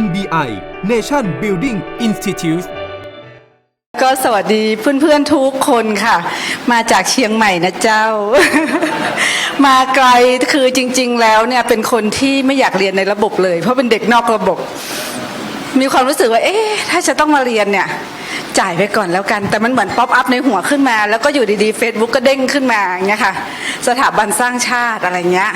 NBI Nation Building Institute ก็สวัสดีเพื่อนๆทุกคนค่ะ มาจากเชียงใหม่นะเจ้า มาไกลคือจริง ๆ แล้วเนี่ยเป็นคนที่ไม่อยากเรียนในระบบเลย เพราะเป็นเด็กนอกระบบ มีความรู้สึกว่า เอ๊ะถ้าจะต้องมาเรียนเนี่ยจ่ายไปก่อนแล้วกัน แต่มันเหมือนป๊อปอัพในหัวขึ้นมา แล้วก็อยู่ดีๆ Facebook ก็เด้งขึ้นมาอย่างเงี้ยค่ะ สถาบันสร้างชาติอะไรเงี้ย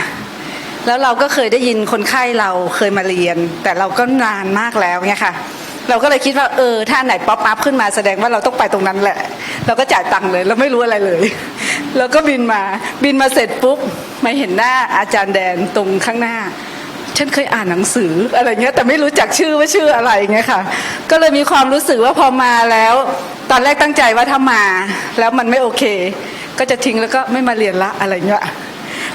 แล้วเราก็เคยได้ยินคนไข้เราเคยมาเรียน แต่เราก็นานมากแล้วเนี่ยค่ะ เราก็เลยคิดว่าเออถ้าไหนป๊อปอัพขึ้นมาแสดงว่าเราต้องไปตรงนั้นแหละ เราก็จ่ายตังค์เลย เราไม่รู้อะไรเลยแล้วก็บินมาบินมาเสร็จปุ๊บมาเห็นหน้าอาจารย์แดนตรงข้างหน้าฉันเคยอ่านหนังสืออะไรเงี้ยแต่ไม่รู้จักชื่อว่าชื่ออะไรเงี้ยค่ะ ก็เลยมีความรู้สึกว่าพอมาแล้ว ตอนแรกตั้งใจว่าถ้ามา แล้วมันไม่โอเค ก็จะทิ้งแล้วก็ไม่มาเรียนละอะไรเงี้ย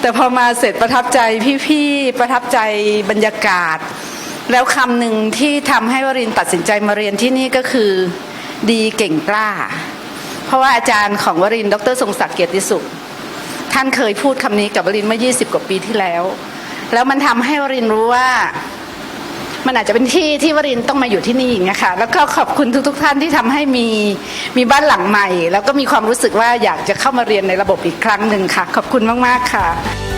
แต่พอมาเสร็จประทับใจพี่ๆประทับใจบรรยากาศ แล้วคำหนึ่งที่ทำให้วรินตัดสินใจมาเรียนที่นี่ก็คือดีเก่งกล้า เพราะว่าอาจารย์ของวรินดรทรงศักดิ์เกียรติสุข ท่านเคยพูดคำนี้กับวรินเมื่อ 20 กว่าปีที่แล้ว แล้วมันทำให้วรินรู้ว่า มันอาจจะเป็นที่ที่วรินต้องมาอยู่ที่นี่อย่างเงี้ยค่ะแล้วก็ขอบคุณทุก ๆ ท่านที่ทำให้มีมีบ้านหลังใหม่ แล้วก็มีความรู้สึกว่าอยากจะเข้ามาเรียนในระบบอีกครั้งหนึ่งค่ะ ขอบคุณมากๆค่ะ